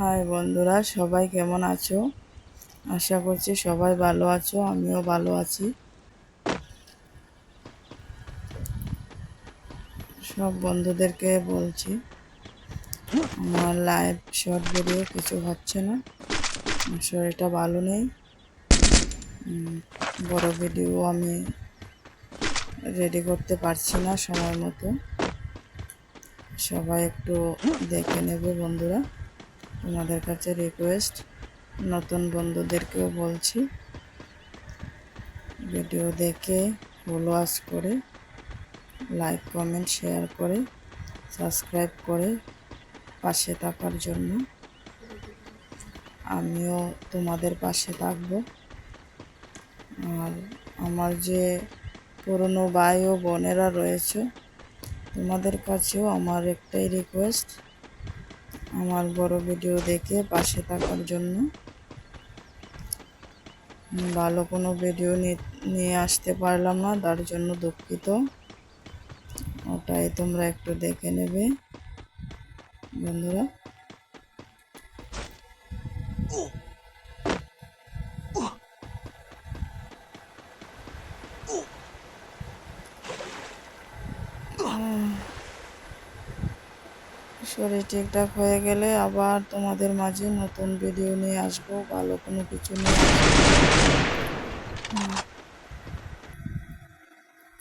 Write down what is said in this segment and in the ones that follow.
High বন্ধুরা, সবাই কেমন আছো? আশা করছি সবাই ভালো আছো, আমিও ভালো আছি। সব বন্ধুদেরকে বলছি, আমার লাইভ শর্ট ভিডিও কিছু হচ্ছে না শরীরটা ভালো নেই। বড় ভিডিও আমি রেডি করতে পারছি না সময় মতো। সবাই একটু দেখে নেবে বন্ধুরা। তোমাদের কাছে রিকোয়েস্ট নতুন বন্ধুদেরকেও বলছি। ভিডিও দেখে ফলোয়ার্স করে লাইক কমেন্ট শেয়ার করে সাবস্ক্রাইব করে পাশে থাকার জন্য। আমিও তোমাদের পাশে থাকব। আর আমার যে পুরনো ভাই ও বোনেরা রয়েছে, তোমাদের কাছেও আমার একটাই রিকোয়েস্ট আমার বড় ভিডিও দেখে পাশে থাকার জন্য। ভালো কোনো ভিডিও নিয়ে আসতে পারলাম না, তার জন্য দুঃখিত। ওটাই তোমরা একটু দেখে নেবে। বন্ধুরা শরীর ঠিকঠাক হয়ে গেলে আবার তোমাদের মাঝে নতুন ভিডিও নিয়ে আসব, ভালো কোনো কিছু নিয়ে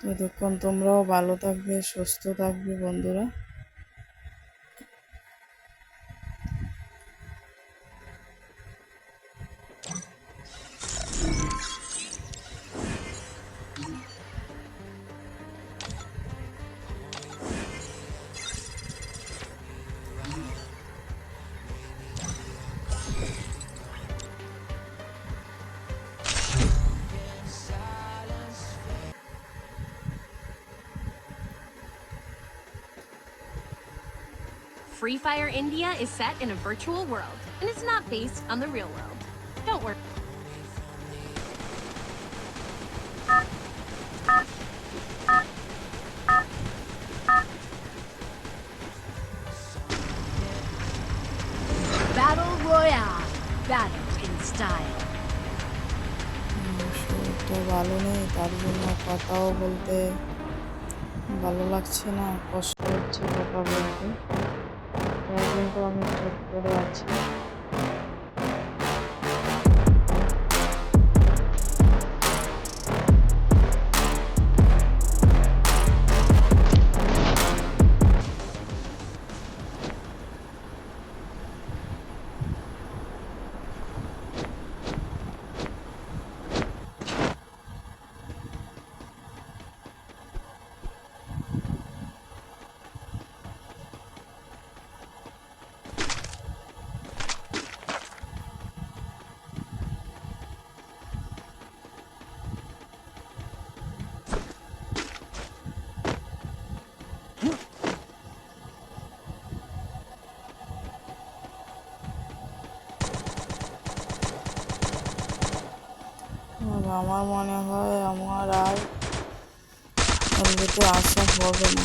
ততক্ষণ তোমরাও ভালো থাকবে, সুস্থ থাকবে বন্ধুরা। Free Fire India is set in a virtual world and is not based on the real world. Don't worry. Battle Royale. Battle in style. শরীরটা ভালো নেই তার জন্য কথাও বলতে ভালো লাগছে না কষ্ট হচ্ছে কথা বলতে তাই আমি চুপ করে আছি। আমার মনে হয় আমার আর এমনিতে আসা হবে না।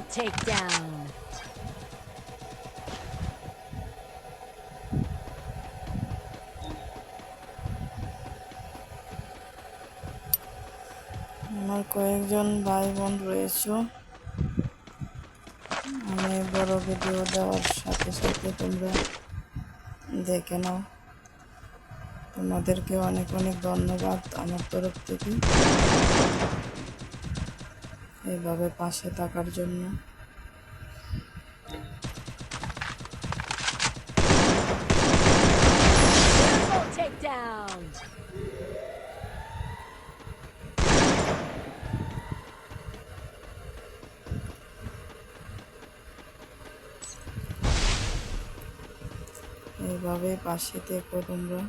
Double takedown. আমার কয়েকজন ভাই বোন রয়েছে। আমি বড় ভিডিও দেওয়ার সাথে সাথে তোমরা দেখে নাও। তোমাদেরকে অনেক অনেক ধন্যবাদ আমার তরফ থেকে। এইভাবে পাশে থাকার জন্য Triple takedown. এইভাবে পাশে থেকো তোমরা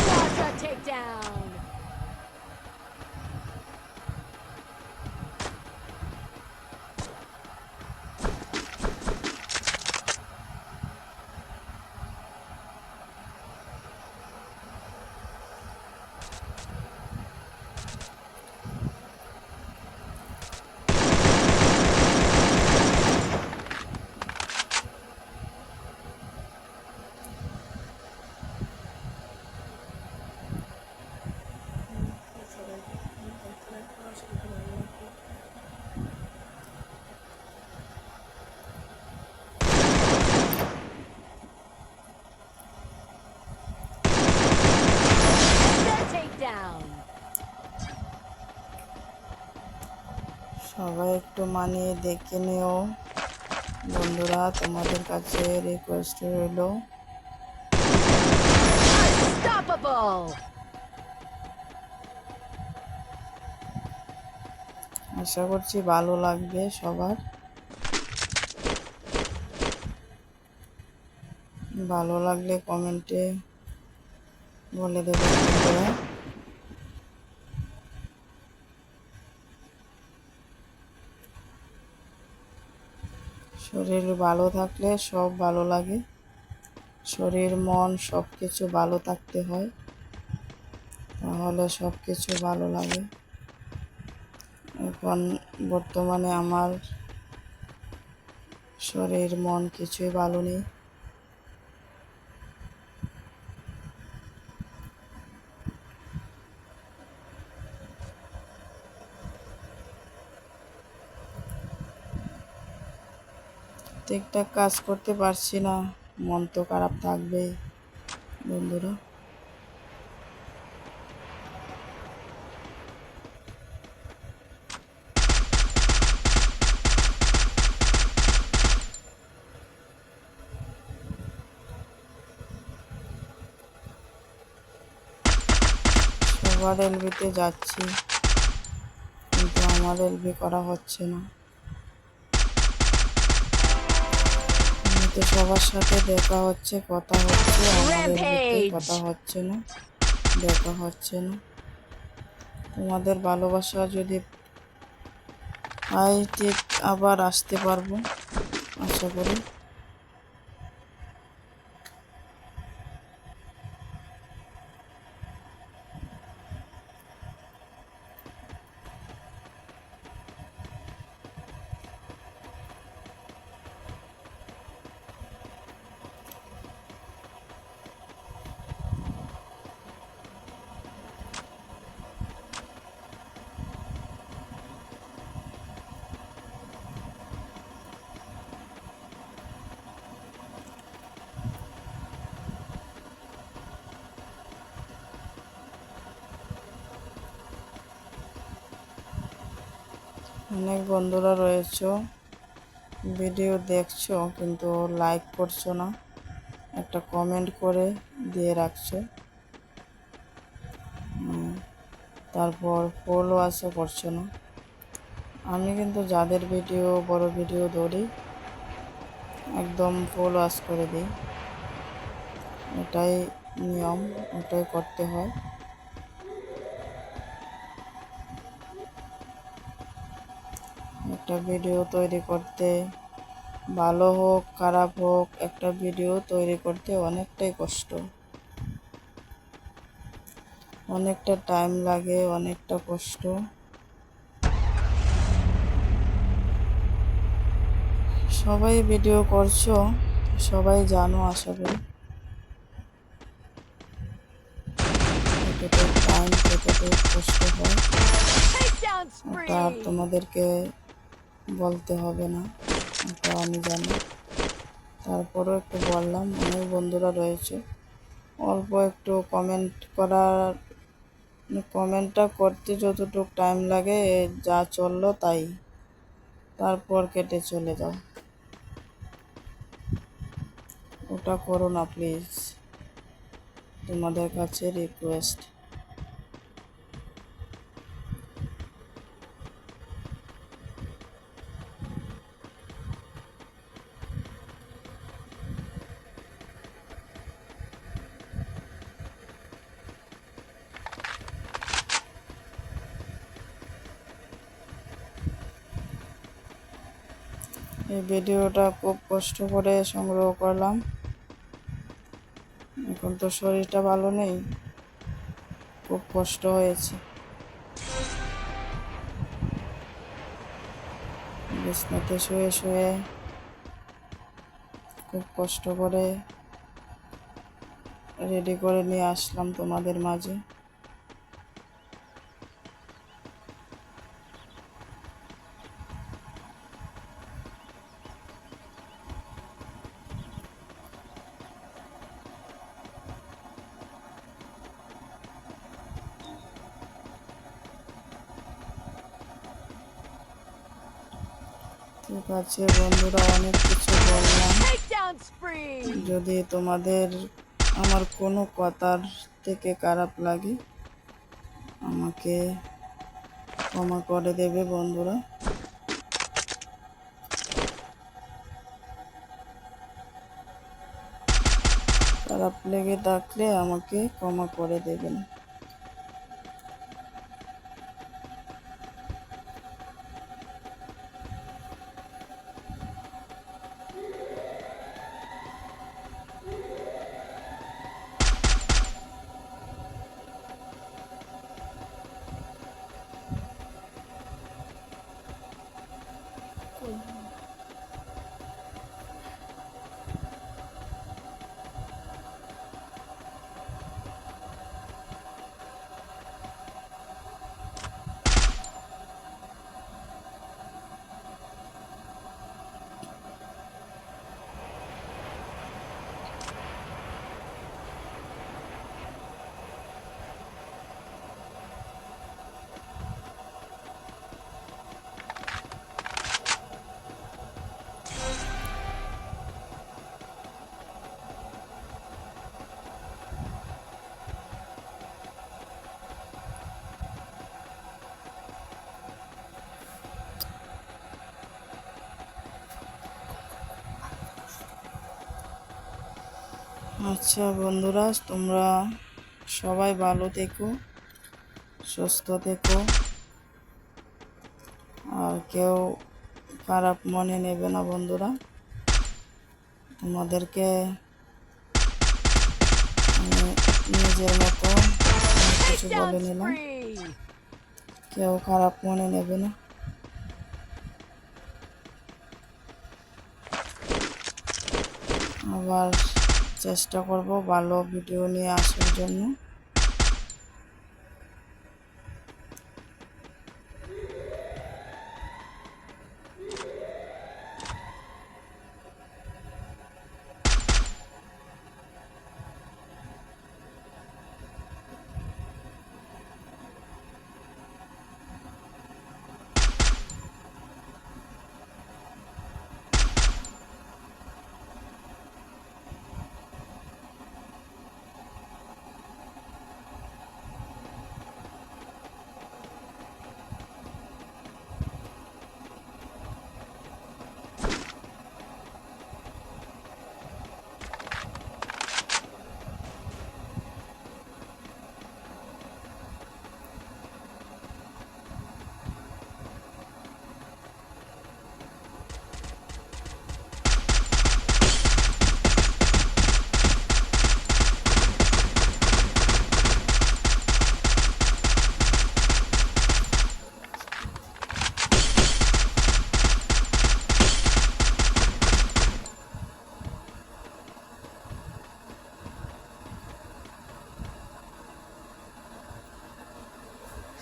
Quadra takedown. Headset takedown. সবাই একটু মানিয়ে দেখে নিও। বন্ধুরা তোমাদের কাছে রিকোয়েস্ট রইল। আশা করছি ভালো লাগবে সবার। ভালো লাগলে কমেন্টে বলে দেবে শরীর ভালো থাকলে সব ভালো লাগে। শরীর, মন সব কিছু ভালো থাকতে হয়। তাহলে সব কিছু ভালো লাগে। এখন বর্তমানে আমার শরীর, মন কিছুই ভালো নেই। ঠিকঠাক কাজ করতে পারছি না। মন তো খারাপ থাকবেই বন্ধুরা। সবার এলবিতে যাচ্ছি, কিন্তু আমার এলবি করা হচ্ছে না। এমনিতে সবার সাথে দেখা হচ্ছে কথা হচ্ছে আমাদের কথা হচ্ছে না দেখা হচ্ছে না। তোমাদের ভালোবাসা যদি আই ঠিক আবার আসতে পারব আশা করি। অনেক বন্ধুরা রয়েছো। ভিডিও দেখছ, কিন্তু লাইক করছ না। একটা কমেন্ট করে দিয়ে রাখছো। তারপর ফলো আসা করছ না। আমি কিন্তু যাদের ভিডিও, বড় ভিডিও ধরি, একদম ফুল ওয়াশ করে দিই। এটাই নিয়ম ওটাই করতে হয়। একটা ভিডিও তৈরি করতে। ভালো হোক খারাপ হোক একটা ভিডিও তৈরি করতে অনেকটাই কষ্ট। অনেকটা টাইম লাগে অনেকটা কষ্ট। সবাই ভিডিও করছ সবাই জানো আশা করি। কতটুকু টাইম কতটুকু কষ্ট হয়। আর তোমাদেরকে বলতে হবে না ওটা আমি জানি। তারপরেও একটু বললাম, অনেক বন্ধুরা রয়েছে। অল্প একটু কমেন্ট করার কমেন্টটা করতে যতটুকু টাইম লাগে যা চলল তাই। তারপর কেটে চলে যাও। ওটা করো না প্লিজ তোমাদের কাছে রিকোয়েস্ট এই ভিডিওটা খুব কষ্ট করে সংগ্রহ করলাম। এখন তো শরীরটা ভালো নেই। খুব কষ্ট হয়েছে। বিছনাতে শুয়ে শুয়ে খুব কষ্ট করে রেডি করে নিয়ে আসলাম তোমাদের মাঝে। ঠিক আছে, বন্ধুরা, অনেক কিছু বললাম। যদি তোমাদের আমার কোনো কথার থেকে খারাপ লাগে, আমাকে ক্ষমা করে দেবে, বন্ধুরা। খারাপ লেগে থাকলে আমাকে ক্ষমা করে দেবেন। আচ্ছা বন্ধুরা, তোমরা সবাই ভালো থেকো, সুস্থ থেকো। আর কেউ খারাপ মনে নেবে না বন্ধুরা। তোমাদেরকে নিজের মতো কিছু বলে নিলাম। কেউ খারাপ মনে নেবে না। আবার চেষ্টা করব ভালো ভিডিও নিয়ে আসার জন্য।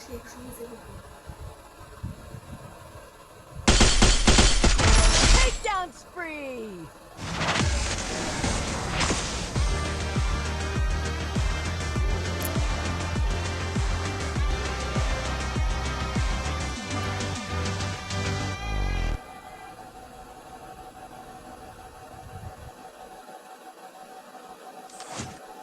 şey ikimize bakın. Takedown spree!